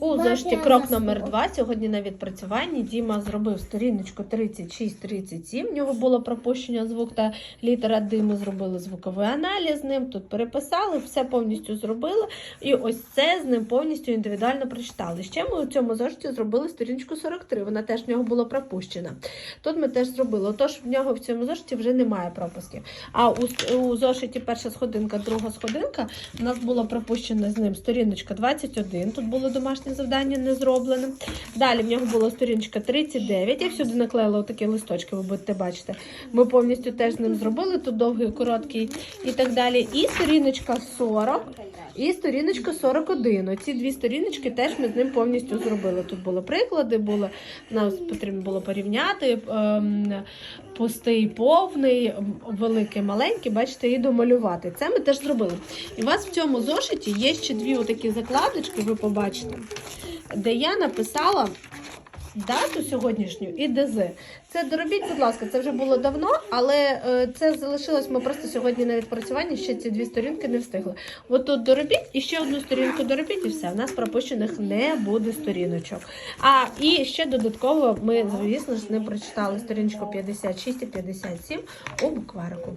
У зошиті крок номер 2 сьогодні на відпрацюванні Діма зробив сторіночку 36-37. В нього було пропущення звук та літера Д. Ми зробили звуковий аналіз з ним. Тут переписали, все повністю зробили. І ось це з ним повністю індивідуально прочитали. Ще ми у цьому зошиті зробили сторіночку 43. Вона теж в нього була пропущена. Тут ми теж зробили. Отож, в нього в цьому зошиті вже немає пропусків. А у, у зошиті перша сходинка, друга сходинка у нас була пропущена з ним сторіночка 21. Тут було домашнє завдання не зроблене. Далі в нього була сторіночка 39. Я всюди наклеїла такі листочки, ви будете бачити. Ми повністю теж з ним зробили. Тут довгий, короткий і так далі. І сторіночка 40. І сторіночка 41. Оці дві сторіночки теж ми з ним повністю зробили. Тут були приклади, були, нам потрібно було порівняти ем, пустий, повний, великий, маленький, бачите, і домалювати. Це ми теж зробили. І у вас в цьому зошиті є ще дві отакі закладочки, ви побачите, де я написала. Дату сьогоднішню і ДЗ. Це доробіть, будь ласка, це вже було давно, але е, це залишилось. Ми просто сьогодні на відпрацюванні ще ці дві сторінки не встигли. От тут доробіть і ще одну сторінку доробіть, і все. У нас пропущених не буде сторіночок. А і ще додатково ми, звісно ж, не прочитали сторіночку 56 і 57 у букварику.